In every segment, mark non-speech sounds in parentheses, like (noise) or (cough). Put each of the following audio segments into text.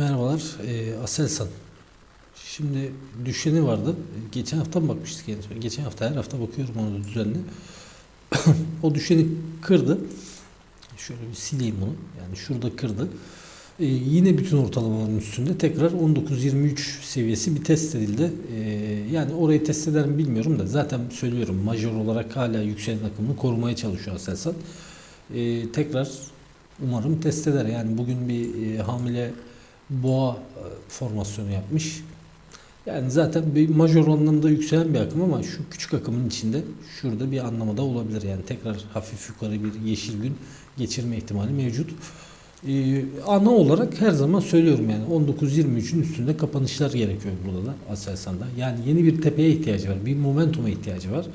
Merhabalar, e, Aselsan. Şimdi düşeni vardı. Geçen hafta mı bakmıştık en son? Geçen hafta her hafta bakıyorum onu düzenli. (coughs) o düşeni kırdı. Şöyle bir sileyim bunu. Yani şurada kırdı. E, yine bütün ortalamaların üstünde tekrar 19-23 seviyesi bir test edildi. E, yani orayı test eder mi bilmiyorum da zaten söylüyorum majör olarak hala yükselen akımını korumaya çalışıyor Aselsan. E, tekrar umarım test eder. Yani bugün bir e, hamile boğa e, formasyonu yapmış. Yani zaten bir major anlamda yükselen bir akım ama şu küçük akımın içinde şurada bir anlamada olabilir. Yani tekrar hafif yukarı bir yeşil gün geçirme ihtimali mevcut. Ee, ana olarak her zaman söylüyorum yani 19-23'ün üstünde kapanışlar gerekiyor burada da Aselsan'da. Yani yeni bir tepeye ihtiyacı var. Bir momentuma ihtiyacı var.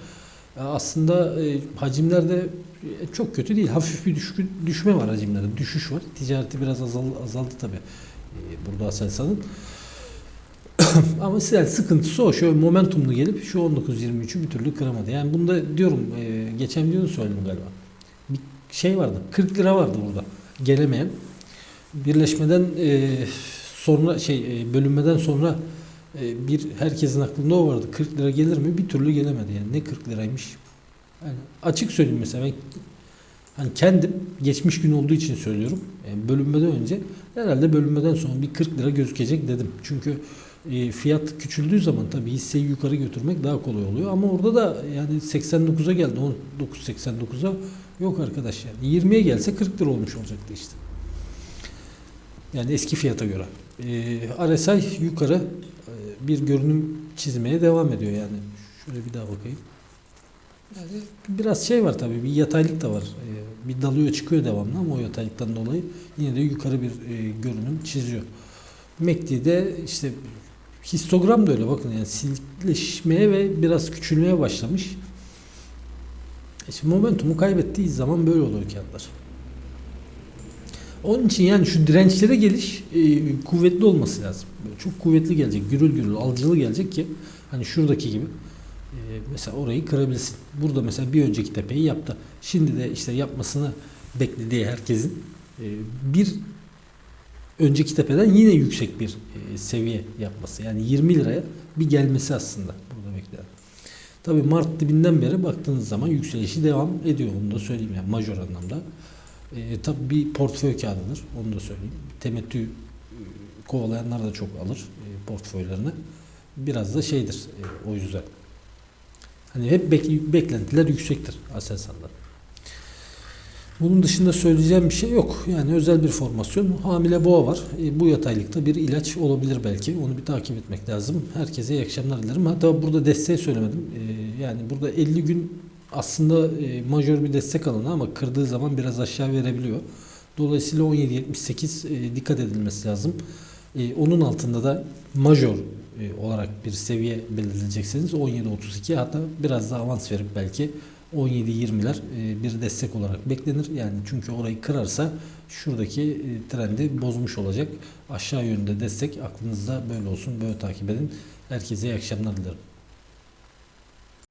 Ee, Aslında e, hacimlerde e, çok kötü değil. Hafif bir düşkü, düşme var hacimlerde. Düşüş var. Ticareti biraz azal, azaldı tabii. Ee, burada Aselsan'ın. (coughs) Ama yani sıkıntısı o. Şöyle momentumlu gelip şu 19-23'ü bir türlü kıramadı. Yani bunda diyorum e, geçen videoda söyledim galiba. Bir şey vardı. 40 lira vardı burada. Gelemeyen. Birleşmeden e, sonra şey e, bölünmeden sonra e, bir herkesin aklında o vardı. 40 lira gelir mi? Bir türlü gelemedi yani. Ne 40 liraymış? Yani açık söyleyeyim mesela ben hani kendim geçmiş gün olduğu için söylüyorum. E, bölünmeden önce herhalde bölünmeden sonra bir 40 lira gözükecek dedim. Çünkü e, fiyat küçüldüğü zaman tabii hisseyi yukarı götürmek daha kolay oluyor. Ama orada da yani 89'a geldi. 19.89'a yok arkadaş yani. 20'ye gelse 40 lira olmuş olacaktı işte. Yani eski fiyata göre. E, RSI yukarı e, bir görünüm çizmeye devam ediyor yani. Şöyle bir daha bakayım. Yani biraz şey var tabii bir yataylık da var. Bir dalıyor çıkıyor devamlı ama o yataylıktan dolayı yine de yukarı bir e, görünüm çiziyor. MACD'de işte histogram da öyle bakın yani silikleşmeye ve biraz küçülmeye başlamış. İşte momentumu kaybettiği zaman böyle oluyor kağıtlar. Onun için yani şu dirençlere geliş e, kuvvetli olması lazım. Çok kuvvetli gelecek, gürül gürül, alıcılı gelecek ki hani şuradaki gibi e, mesela orayı kırabilsin. Burada mesela bir önceki tepeyi yaptı. Şimdi de işte yapmasını beklediği herkesin e, bir önceki tepeden yine yüksek bir e, seviye yapması. Yani 20 liraya bir gelmesi aslında burada beklenen. Tabii Mart dibinden beri baktığınız zaman yükselişi devam ediyor. Onu da söyleyeyim yani majör anlamda. E, tabii bir portföy kağıdıdır. Onu da söyleyeyim. Temettü e, kovalayanlar da çok alır portföylerini. Biraz da şeydir o yüzden. Hani hep bek- beklentiler yüksektir Aselsan'da. Bunun dışında söyleyeceğim bir şey yok. Yani özel bir formasyon. Hamile boğa var. E, bu yataylıkta bir ilaç olabilir belki. Onu bir takip etmek lazım. Herkese iyi akşamlar dilerim. Hatta burada desteği söylemedim. E, yani burada 50 gün aslında e, majör bir destek alanı ama kırdığı zaman biraz aşağı verebiliyor. Dolayısıyla 17.78 e, dikkat edilmesi lazım. E, onun altında da majör olarak bir seviye belirleyeceksiniz. 17.32 hatta biraz da avans verip belki 17-20'ler e, bir destek olarak beklenir. Yani çünkü orayı kırarsa şuradaki e, trendi bozmuş olacak. Aşağı yönde destek aklınızda böyle olsun. Böyle takip edin. Herkese iyi akşamlar dilerim.